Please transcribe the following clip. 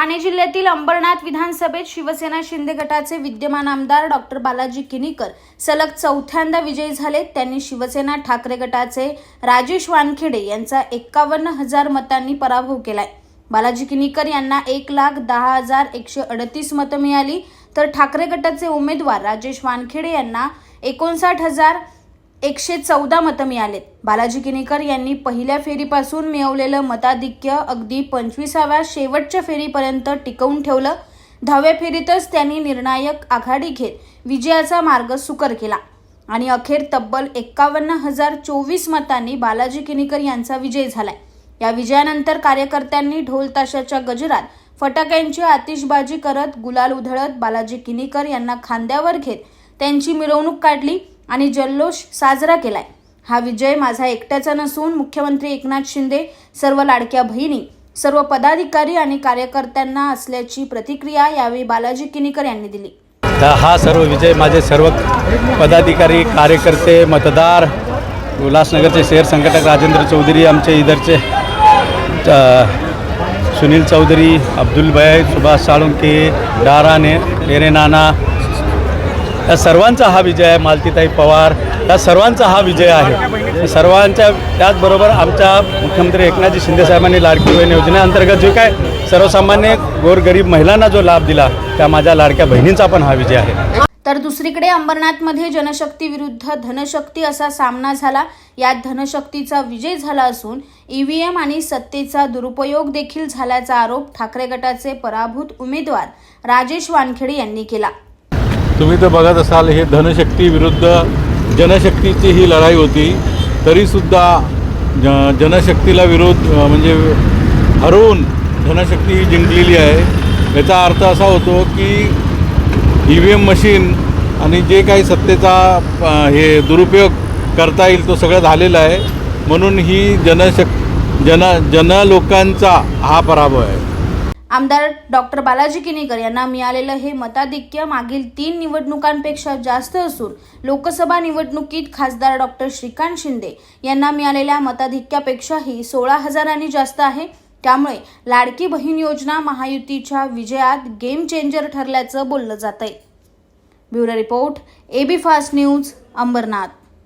ठाणे जिल्ह्यातील अंबरनाथ विधानसभेत शिवसेना शिंदे गटाचे विद्यमान आमदार डॉक्टर बालाजी किनीकर सलग चौथ्यांदा विजयी झाले. त्यांनी शिवसेना ठाकरे गटाचे राजेश वानखेडे यांचा एक्कावन्न हजार मतांनी पराभव केलाय. बालाजी किनीकर यांना एक लाख दहा हजार एकशे अडतीस मतं मिळाली. तर ठाकरे गटाचे उमेदवार राजेश वानखेडे यांना एकोणसाठ हजार एकशे चौदा मतं मिळालेत. बालाजी किनीकर यांनी पहिल्या फेरीपासून मिळवलेलं मताधिक्य अगदी पंचवीसाव्या शेवटच्या फेरीपर्यंत टिकवून ठेवलं. दहाव्या फेरीतच त्यांनी निर्णायक आघाडी घेत विजयाचा मार्ग सुकर केला. आणि अखेर तब्बल एक्कावन्न हजार चोवीस मतांनी बालाजी किनीकर यांचा विजय झालाय. या विजयानंतर कार्यकर्त्यांनी ढोल ताशाच्या गजरात फटाक्यांची आतिषबाजी करत गुलाल उधळत बालाजी किनीकर यांना खांद्यावर घेत त्यांची मिरवणूक काढली. आणि जल्लोष साजरा केलाय. हा विजय माझा एकट्याचा नसून मुख्यमंत्री एकनाथ शिंदे सर्व लाडक्या बहिणी सर्व पदाधिकारी आणि कार्यकर्त्यांना असल्याची प्रतिक्रिया यावेळी बालाजी किनीकर यांनी दिली. तर हा सर्व विजय माझे सर्व पदाधिकारी कार्यकर्ते मतदार उल्हासनगरचे शहर संघटक राजेंद्र चौधरी आमचे इधरचे सुनील चौधरी अब्दुल भाई सुभाष साळुंके डाराने पेरे नाना या सर्वांचा हा विजय आहे मालतीताई पवार. या सर्वांचा हा विजय आहे. सर्वांच्या त्याचबरोबर आमच्या मुख्यमंत्री एकनाथजी शिंदेसाहेबांनी लाडकी बहीण योजनेअंतर्गत जे काय सर्वसामान्य गोरगरीब महिलांना जो लाभ दिला त्या माझ्या लाडक्या बहिणींचा पण हा विजय आहे. तर दुसरीकडे अंबरनाथमध्ये जनशक्ती विरुद्ध धनशक्ती असा सामना झाला. यात धनशक्तीचा विजय झाला असून ईव्हीएम आणि सत्तेचा दुरुपयोग देखील झाल्याचा आरोप ठाकरे गटाचे पराभूत उमेदवार राजेश वानखेडे यांनी केला. तुम्ही तर बघत असाल हे धनशक्ती विरुद्ध जनशक्तीची ही लढाई होती. तरीसुद्धा ज जनशक्तीला विरोध म्हणजे हरवून धनशक्ती ही जिंकलेली आहे. याचा अर्थ असा होतो की ई व्ही एम मशीन आणि जे काही सत्तेचा हे दुरुपयोग करता येईल तो सगळं झालेला आहे. म्हणून ही जनशक् जन जन लोकांचा हा पराभव आहे. आमदार डॉक्टर बालाजी किनीकर यांना मिळालेलं हे मताधिक्य मागील तीन निवडणुकांपेक्षा जास्त असून लोकसभा निवडणुकीत खासदार डॉक्टर श्रीकांत शिंदे यांना मिळालेल्या मताधिक्यापेक्षाही सोळा हजारांनी जास्त आहे. त्यामुळे लाडकी बहीण योजना महायुतीच्या विजयात गेम चेंजर ठरल्याचं बोललं जात आहे bureau report AB fast news Ambernath.